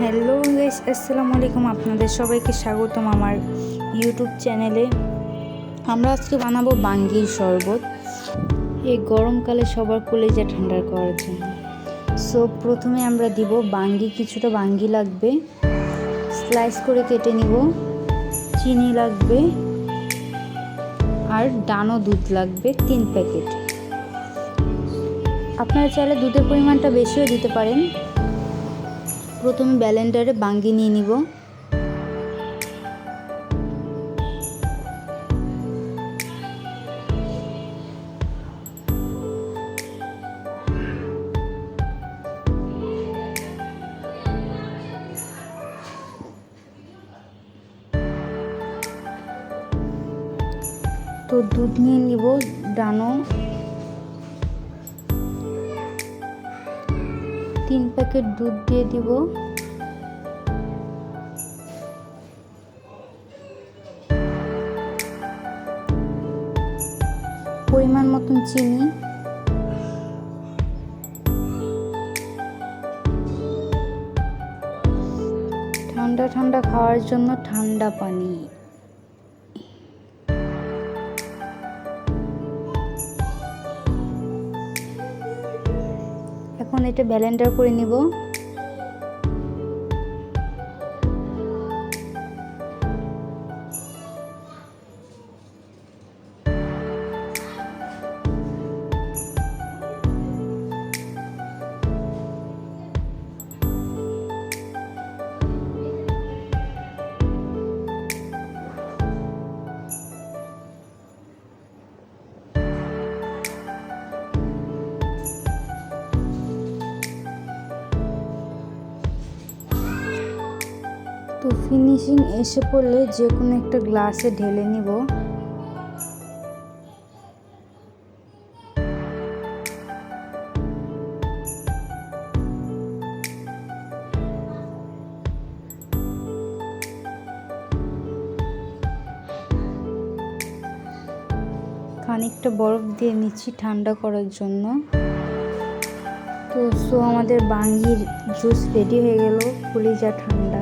Hello guys, আসসালামু আলাইকুম। আপনাদের সবাইকে স্বাগতম আমার ইউটিউব চ্যানেলে। আমরা আজকে বানাবো বাঙ্গির শরবত। এই গরমকালে সবার কোলে কলেজা ঠান্ডা করার জন্য। সো প্রথমে আমরা দিব বাঙ্গি, কিছুটা বাঙ্গি লাগবে। স্লাইস করে কেটে নিব। চিনি লাগবে। আর ডানো দুধ লাগবে, তিন প্যাকেট। আপনারা চাইলে দুধের পরিমাণটা বেশিও দিতে পারেন। প্রথমে ব্যালেন্ডারে বাঙ্গি নিয়ে নিব। তো দুধ নিয়ে নিব ডানো। তিন প্যাকেট দুধ দিয়ে দিব। পরিমাণ মতন চিনি। ঠান্ডা ঠান্ডা খাওয়ার জন্য ঠান্ডা পানি। এখন এটা ব্যালেন্ডার করে নিব। ফিনিশিং এসে পড়লে যে কোনো একটা গ্লাসে ঢেলে নিব। খানিকটা বরফ দিয়ে নিচ্ছি ঠান্ডা করার জন্য। তো সো আমাদের বাঙ্গির জুস রেডি হয়ে গেল যা ঠান্ডা।